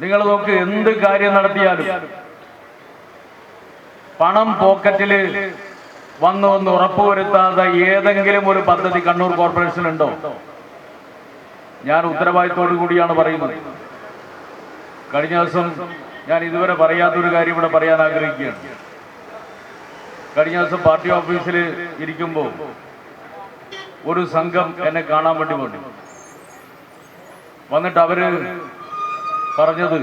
നിങ്ങൾ നോക്ക് എന്ത് കാര്യം നടത്തിയാലും പണം പോക്കറ്റിൽ വന്നു വന്ന് ഉറപ്പുവരുത്താതെ ഏതെങ്കിലും ഒരു പദ്ധതി കണ്ണൂർ കോർപ്പറേഷൻ ഉണ്ടോ ഞാൻ ഉത്തരവാദിത്തോടു കൂടിയാണ് പറയുന്നത്. കഴിഞ്ഞ ദിവസം ഞാൻ ഇതുവരെ പറയാത്തൊരു കാര്യം ഇവിടെ പറയാൻ ആഗ്രഹിക്കുകയാണ്. കഴിഞ്ഞ ദിവസം പാർട്ടി ഓഫീസിൽ ഇരിക്കുമ്പോൾ ഒരു സംഘം എന്നെ കാണാൻ വേണ്ടി വന്നു. വന്നിട്ട് അവർ പറഞ്ഞത്.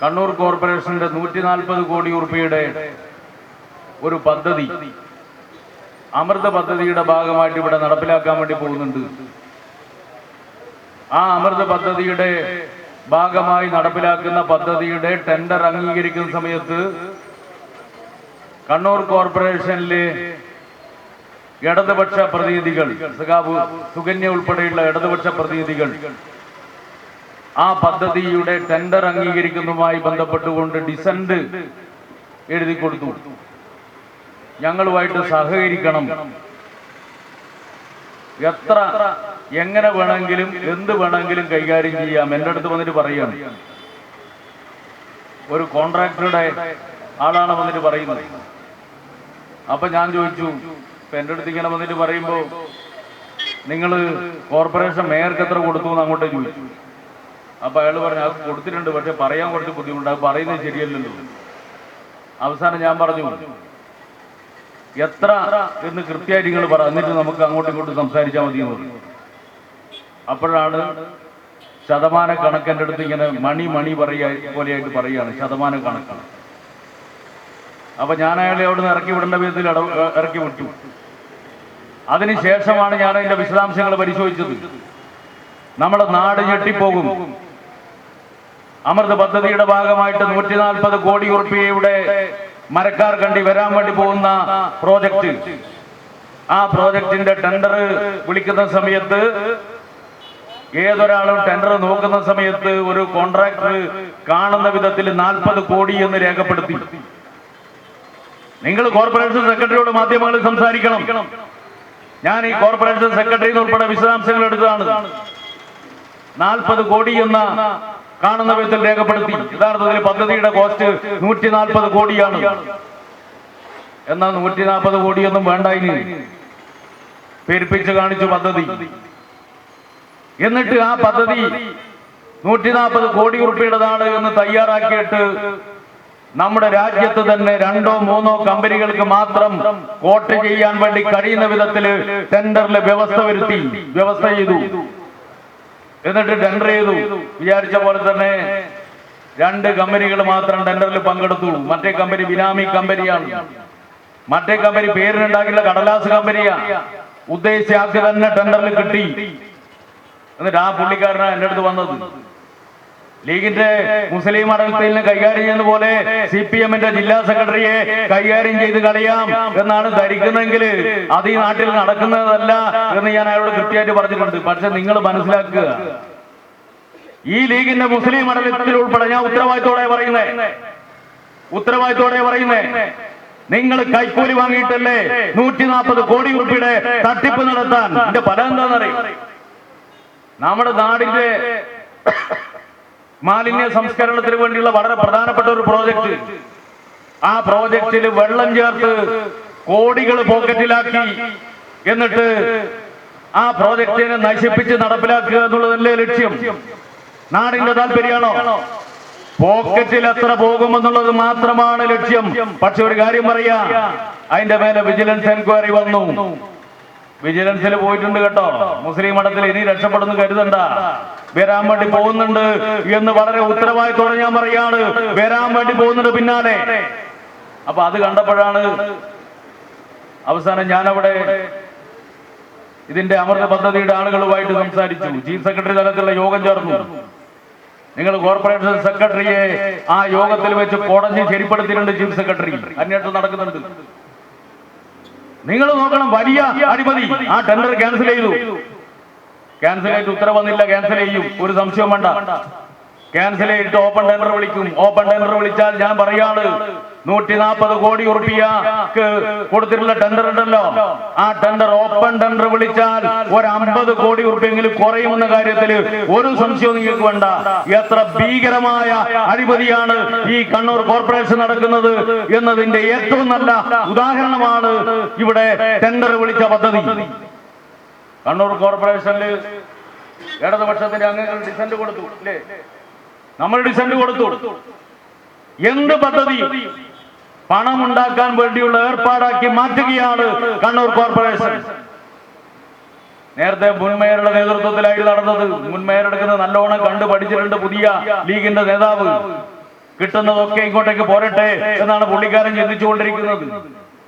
കണ്ണൂർ കോർപ്പറേഷന്റെ നൂറ്റി നാൽപ്പത് കോടി ഉറുപ്പിയുടെ ഒരു പദ്ധതി അമൃത പദ്ധതിയുടെ ഭാഗമായിട്ട് ഇവിടെ നടപ്പിലാക്കാൻ വേണ്ടി പോകുന്നുണ്ട്. ആ അമൃത പദ്ധതിയുടെ ഭാഗമായി നടപ്പിലാക്കുന്ന പദ്ധതിയുടെ ടെൻഡർ അംഗീകരിക്കുന്ന സമയത്ത് കണ്ണൂർ കോർപ്പറേഷനിലെ ഇടതുപക്ഷ പ്രതിനിധികൾ സഖാബ് സുകന്യ ഉൾപ്പെടെയുള്ള ഇടതുപക്ഷ പ്രതിനിധികൾ ആ പദ്ധതിയുടെ ടെൻഡർ അംഗീകരിക്കുന്നതുമായി ബന്ധപ്പെട്ടുകൊണ്ട് ഡിസന്റ് എഴുതി കൊടുത്തു. ഞങ്ങളുമായിട്ട് സഹകരിക്കണം. എത്ര എങ്ങനെ വേണമെങ്കിലും എന്ത് വേണമെങ്കിലും കൈകാര്യം ചെയ്യാം. എന്റെ അടുത്ത് വന്നിട്ട് പറയുകയാണ് ഒരു കോൺട്രാക്ടറുടെ ആളാണ് വന്നിട്ട് പറയുന്നത്. അപ്പൊ ഞാൻ ചോദിച്ചു ഇപ്പൊ എന്റെ അടുത്ത് ഇങ്ങനെ വന്നിട്ട് പറയുമ്പോൾ നിങ്ങൾ കോർപ്പറേഷൻ മേയർക്ക് എത്ര കൊടുത്തു എന്ന് അങ്ങോട്ടേ ചോദിച്ചു. അപ്പൊ അയാൾ പറഞ്ഞു അത് കൊടുത്തിട്ടുണ്ട് പക്ഷെ പറയാൻ കുറച്ച് ബുദ്ധിമുട്ട് അത് പറയുന്നത് ശരിയല്ലല്ലോ അവസാനം ഞാൻ പറഞ്ഞു എത്ര എന്ന് കൃത്യമായിട്ട് നിങ്ങൾ പറ എന്നിട്ട് നമുക്ക് അങ്ങോട്ടും ഇങ്ങോട്ടും സംസാരിച്ചാൽ മതി എന്ന് അപ്പോഴാണ് ശതമാന കണക്കെന്റെ അടുത്ത് ഇങ്ങനെ മണി മണി പറയ പോലെയായിട്ട് പറയുകയാണ് ശതമാന കണക്കാണ് അപ്പൊ ഞാൻ അയാളെ അവിടെ നിന്ന് ഇറക്കി വിടേണ്ട വിധത്തിൽ ഇറക്കി വിട്ടു. അതിനുശേഷമാണ് ഞാൻ അതിന്റെ വിശദാംശങ്ങൾ പരിശോധിച്ചത്. നമ്മുടെ നാട് ഞെട്ടിപ്പോകും. അമൃത പദ്ധതിയുടെ ഭാഗമായിട്ട് നൂറ്റി നാൽപ്പത് കോടി ഉറുപ്പികയുടെ മരക്കാർ കണ്ടി വരാൻ വേണ്ടി പോകുന്ന പ്രോജക്റ്റ് ആ പ്രോജക്റ്റിന്റെ ടെൻഡർ വിളിക്കുന്ന സമയത്ത് ഏതൊരാളും ടെൻഡർ നോക്കുന്ന സമയത്ത് ഒരു കോൺട്രാക്ടർ കാണുന്ന വിധത്തിൽ നാൽപ്പത് കോടി എന്ന് രേഖപ്പെടുത്തി. നിങ്ങൾ കോർപ്പറേഷൻ സെക്രട്ടറിയോട് മാധ്യമങ്ങളിൽ സംസാരിക്കണം. ഞാൻ ഈ കോർപ്പറേഷൻ സെക്രട്ടറിയിൽ ഉൾപ്പെടെ വിശദാംശങ്ങൾ എടുത്തതാണ്. നാൽപ്പത് കോടി എന്ന കാണുന്ന വിധത്തിൽ രേഖപ്പെടുത്തി. യഥാർത്ഥത്തിൽ പദ്ധതിയുടെ കോസ്റ്റ് നൂറ്റി നാൽപ്പത് കോടിയാണ്. എന്നാൽ നൂറ്റി നാൽപ്പത് കോടിയൊന്നും വേണ്ട ഇനി. പെരുപ്പിച്ച് കാണിച്ചു പദ്ധതി. എന്നിട്ട് ആ പദ്ധതി നൂറ്റി നാൽപ്പത് കോടി ഉറുപ്പിയുടേതാണ് എന്ന് തയ്യാറാക്കിയിട്ട് നമ്മുടെ രാജ്യത്ത് തന്നെ രണ്ടോ മൂന്നോ കമ്പനികൾക്ക് മാത്രം വോട്ട് ചെയ്യാൻ വേണ്ടി കഴിയുന്ന വിധത്തിൽ ടെൻഡറിൽ വ്യവസ്ഥ വരുത്തി വ്യവസ്ഥ ചെയ്തു. എന്നിട്ട് ടെൻഡർ ചെയ്തു. വിചാരിച്ച പോലെ തന്നെ രണ്ട് കമ്പനികൾ മാത്രം ടെൻഡറിൽ പങ്കെടുത്തു. മറ്റേ കമ്പനി ബിനാമി കമ്പനിയാണ് മറ്റേ കമ്പനി പേരിനുണ്ടാക്കിയുള്ള കടലാസ് കമ്പനിയാണ് ഉദ്ദേശിച്ച ആൾക്ക് തന്നെ ടെൻഡറിൽ കിട്ടി. എന്നിട്ട് ആ പുള്ളിക്കാരനാണ് എന്റെ അടുത്ത് വന്നത്. ലീഗിന്റെ മുസ്ലിം മണ്ഡലത്തിൽ കൈകാര്യം ചെയ്യുന്ന പോലെ സി പി എമ്മിന്റെ ജില്ലാ സെക്രട്ടറിയെ കൈകാര്യം ചെയ്ത് കളയാം എന്നാണ് ധരിക്കുന്നതെങ്കിൽ അത് ഈ നാട്ടിൽ നടക്കുന്നതല്ല എന്ന് ഞാൻ അയാളോട് കൃത്യമായിട്ട് പറഞ്ഞിട്ടുണ്ട്. പക്ഷെ നിങ്ങൾ മനസ്സിലാക്കുക ഈ ലീഗിന്റെ മുസ്ലിം മണ്ഡലത്തിൽ ഉൾപ്പെടെ ഞാൻ ഉത്തരവാദിത്തോടെ പറയുന്നേ ഉത്തരവാദിത്തോടെ പറയുന്നേ നിങ്ങൾ കൈക്കൂലി വാങ്ങിയിട്ടല്ലേ നൂറ്റി നാൽപ്പത് കോടി ഉറുപ്പിയുടെ തട്ടിപ്പ് നടത്താൻ? എന്റെ ഫലം എന്താണെന്നറിയും? നമ്മുടെ നാടിന്റെ മാലിന്യ സംസ്കരണത്തിന് വേണ്ടിയുള്ള വളരെ പ്രധാനപ്പെട്ട ഒരു പ്രോജക്റ്റ് ആ പ്രോജക്റ്റിൽ വെള്ളം ചേർത്ത് കോടികൾ പോക്കറ്റിലാക്കി. എന്നിട്ട് ആ പ്രോജക്റ്റിനെ നശിപ്പിച്ച് നടപ്പിലാക്കുക എന്നുള്ളതല്ലേ ലക്ഷ്യം? നാടിന്റെ താല്പര്യമാണോ? പോക്കറ്റിൽ എത്ര പോകുമെന്നുള്ളത് മാത്രമാണ് ലക്ഷ്യം. പക്ഷെ ഒരു കാര്യം പറയാ അതിന്റെ മേലെ വിജിലൻസ് എൻക്വയറി വന്നു. വിജിലൻസിൽ പോയിട്ടുണ്ട് കേട്ടോ. മുസ്ലിം മഠത്തിൽ ഇനി രക്ഷപ്പെടുന്നു കരുതണ്ട. വരാൻ വേണ്ടി പോകുന്നുണ്ട് എന്ന് വളരെ ഉത്തരവാദിത്തോടെ ഞാൻ പറയാണ് വരാൻ വേണ്ടി പോകുന്നുണ്ട് പിന്നാലെ. അപ്പൊ അത് കണ്ടപ്പോഴാണ് അവസാനം ഞാനവിടെ ഇതിന്റെ അമൃത പദ്ധതിയുടെ ആളുകളുമായിട്ട് സംസാരിച്ചു. ചീഫ് സെക്രട്ടറി തലത്തിലുള്ള യോഗം ചേർന്നു. നിങ്ങൾ കോർപ്പറേഷൻ സെക്രട്ടറിയെ ആ യോഗത്തിൽ വെച്ച് കുടഞ്ഞ് ശരിപ്പെടുത്തിയിട്ടുണ്ട് ചീഫ് സെക്രട്ടറി. അന്വേഷണം നടക്കുന്നുണ്ട്. നിങ്ങൾ നോക്കണം വലിയ അഴിമതി. ആ ടെൻഡർ ക്യാൻസൽ ചെയ്തു. ക്യാൻസൽ ആയിട്ട് ഉത്തരവ് വന്നില്ല ക്യാൻസൽ ചെയ്യും. ഒരു സംശയം വേണ്ട. ക്യാൻസൽ ചെയ്തിട്ട് ഓപ്പൺ ടെൻഡർ വിളിക്കും. ഓപ്പൺ ടെൻഡർ വിളിച്ചാൽ ഞാൻ പറയാണ് നൂറ്റി നാൽപ്പത് കോടി ഉറുപ്പിയക്ക് കൊടുത്തിട്ടുള്ള ടെൻഡർ ഉണ്ടല്ലോ. ആ ടെൻഡർ ഓപ്പൺ ടെൻഡർ വിളിച്ചാൽ ഒരു അമ്പത് കോടി ഉറുപ്പിയെങ്കിലും കുറയുമെന്ന കാര്യത്തിൽ ഒരു സംശയവും നിങ്ങൾക്ക് വേണ്ട. എത്ര ഭീകരമായ അഴിമതിയാണ് ഈ കണ്ണൂർ കോർപ്പറേഷൻ നടക്കുന്നത് എന്നതിന്റെ ഏറ്റവും നല്ല ഉദാഹരണമാണ് ഇവിടെ ടെൻഡർ വിളിച്ച പദ്ധതി. കണ്ണൂർ കോർപ്പറേഷനിൽ ഇടതുപക്ഷത്തിന്റെ അംഗങ്ങൾ ഡിസെന്റ് കൊടുത്തു അല്ലേ? നമ്മൾ ഡിസെന്റ് കൊടുത്തു. എന്ത് പദ്ധതി? പണമുണ്ടാക്കാൻ വേണ്ടിയുള്ള ഏർപ്പാടാക്കി മാറ്റുകയാണ് കണ്ണൂർ കോർപ്പറേഷൻ. നേരത്തെ മുൻമേയറുടെ നേതൃത്വത്തിലായിരുന്നു നടന്നത്. മുൻമേയറെടുക്കുന്നത് നല്ലോണം കണ്ടു പഠിച്ചിട്ടുണ്ട് പുതിയ ലീഗിന്റെ നേതാവ്. കിട്ടുന്നതൊക്കെ ഇങ്ങോട്ടേക്ക് പോരട്ടെ എന്നാണ് പുള്ളിക്കാരൻ ചിന്തിച്ചുകൊണ്ടിരിക്കുന്നത്.